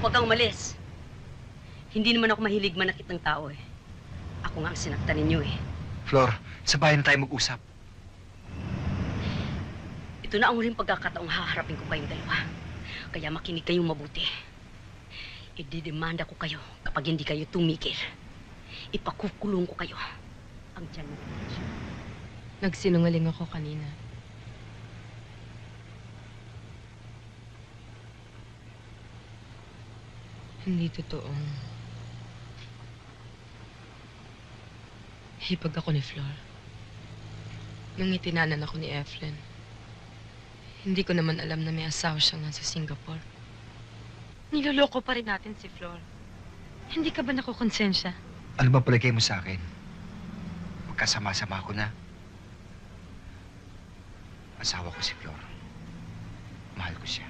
Huwag kang umalis. Hindi naman ako mahilig manakit ng tao eh. Ako nga ang sinaktan ninyo eh. Flor, sa bahay na tayo mag-usap. Ito na ang huling pagkakataong haharapin ko kayong dalawa. Kaya makinig kayong mabuti. Ididemanda ko kayo kapag hindi kayo tumigil. Ipakukulong ko kayo. Ang tiyan mo. Nagsinungaling ako kanina. Hindi totoong hipag ako ni Flor. Nung itinanan ako ni Efren, hindi ko naman alam na may asawa siyang nasa Singapore. Niloloko pa rin natin si Flor. Hindi ka ba nakukonsensya? Ano ba palagay mo sa akin? Magkasama-sama ko na. Asawa ko si Flor. Mahal ko siya.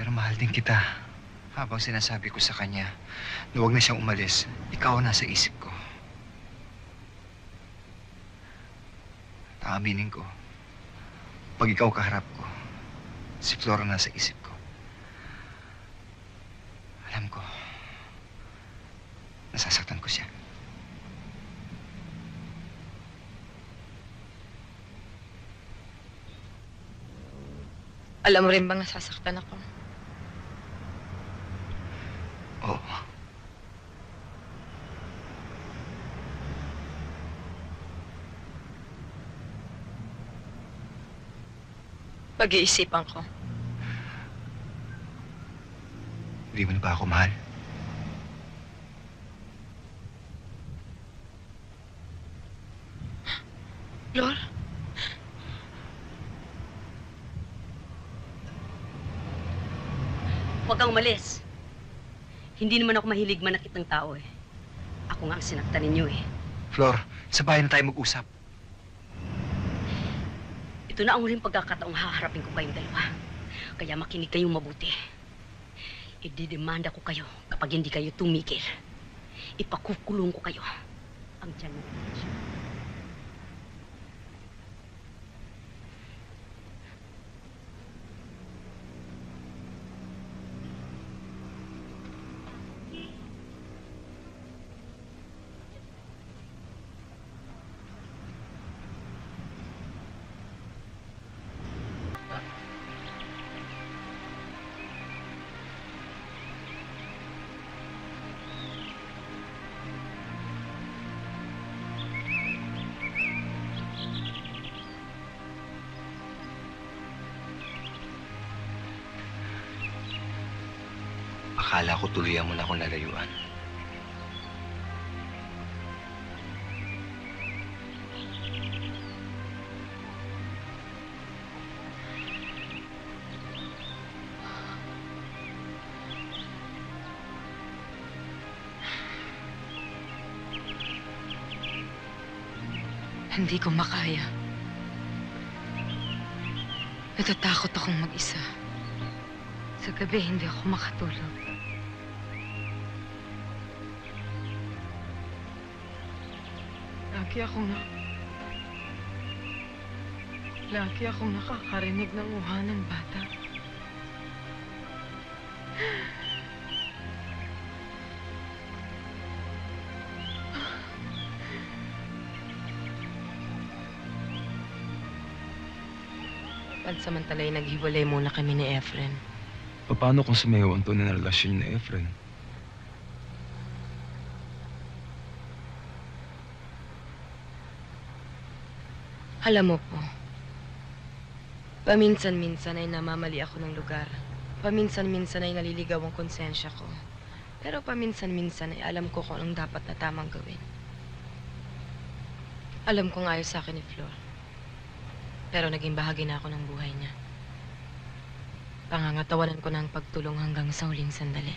Pero mahal din kita. Habang sinasabi ko sa kanya na huwag na siyang umalis, ikaw ang nasa isip ko. Aaminin ko, pag ikaw kaharap ko, si Flor ang nasa isip ko. Alam ko, nasasaktan ko siya. Alam mo rin bang nasasaktan ako? Pag-iisipan ko. Hindi mo na ba ako mahal? Flor? Huwag kang umalis. Hindi naman ako mahilig manakit ng tao eh. Ako nga ang sinaktan ninyo eh. Flor, sa bahay na tayo mag-usap. Ito na ang huling pagkakataong haharapin ko kayong dalawa. Kaya makinig kayong mabuti. Ididemanda ko kayo kapag hindi kayo tumigil. Ipakukulong ko kayo. Ang tiyan mo. Akala ko tuluyan mo na akong lalayuan. Hindi ko makaya. Natatakot akong mag-isa. Sa gabi, hindi ako makatulog. Lagi akong na... Lagi akong nakakarinig ng uha ng bata. Pansamantalay naghiwalay muna kami ni Efren. Paano kung sumayaw ang tunay na relasyon ni Efren? Alam mo po, paminsan-minsan ay namamali ako ng lugar. Paminsan-minsan ay naliligaw ang konsensya ko. Pero paminsan-minsan ay alam ko kung anong dapat na tamang gawin. Alam kong ayos sa akin ni Flor. Pero naging bahagi na ako ng buhay niya. Pangangatawanan ko ng pagtulong hanggang sa huling sandali.